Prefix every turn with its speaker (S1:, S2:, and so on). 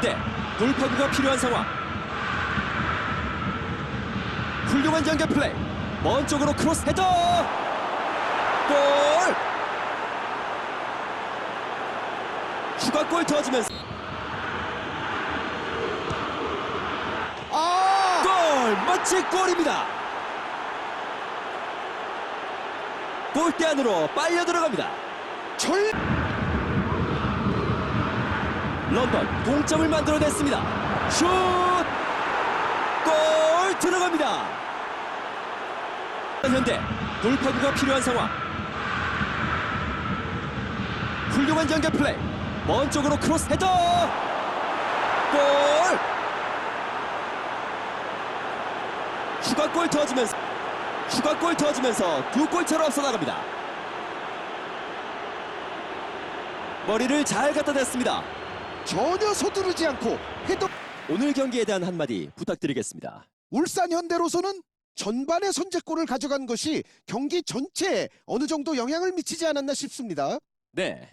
S1: 현대 돌파구가 필요한 상황. 훌륭한 연결 플레이. 먼 쪽으로 크로스 헤더. 골. 추가 골 터지면서
S2: 아!
S1: 골! 멋진 골입니다. 골대 안으로 빨려 들어갑니다.
S2: 절
S1: 런던 동점을 만들어냈습니다. 슛! 골 들어갑니다. 현대 돌파구가 필요한 상황. 훌륭한 연결 플레이. 먼 쪽으로 크로스 헤더. 골! 추가골 터지면서 추가골 터지면서 두 골차로 앞서 나갑니다. 머리를 잘 갖다 댔습니다.
S2: 전혀 서두르지 않고 헤더
S1: 오늘 경기에 대한 한마디 부탁드리겠습니다.
S2: 울산 현대로서는 전반의 선제골을 가져간 것이 경기 전체에 어느 정도 영향을 미치지 않았나 싶습니다.
S1: 네.